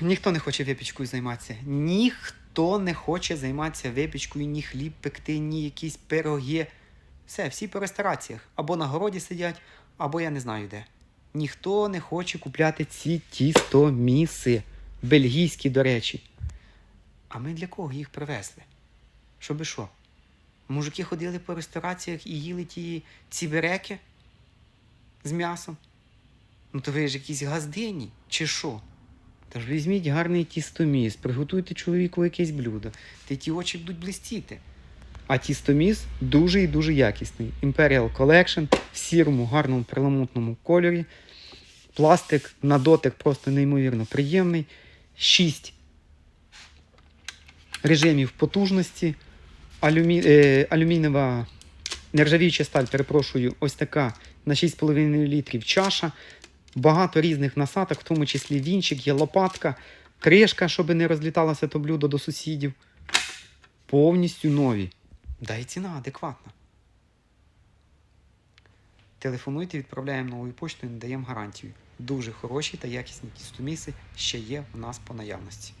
Ніхто не хоче випічкою займатися. Ніхто не хоче займатися випічкою, ні хліб пекти, ні якісь пироги. Все, всі по рестораціях. Або на городі сидять, або я не знаю де. Ніхто не хоче купляти ці тістоміси. Бельгійські, до речі. А ми для кого їх привезли? Щоби що? Мужики ходили по рестораціях і їли ті цібереки з м'ясом. Ну то ви ж якісь газдині, чи що? Та ж візьміть гарний тістоміс, приготуйте чоловіку якесь блюдо, та ті очі будуть блистіти. А тістоміс дуже і дуже якісний. Imperial Collection в сірому, гарному перламутному кольорі. Пластик на дотик просто неймовірно приємний. 6 режимів потужності. Алюмі... е, алюмінієва нержавіюча сталь, перепрошую, ось така на 6,5 літрів чаша. Багато різних насадок, в тому числі вінчик, є лопатка, кришка, щоб не розліталося то блюдо до сусідів. Повністю нові. Да і ціна адекватна. Телефонуйте, відправляємо новою поштою, надаємо гарантію. Дуже хороші та якісні тістоміси ще є в нас по наявності.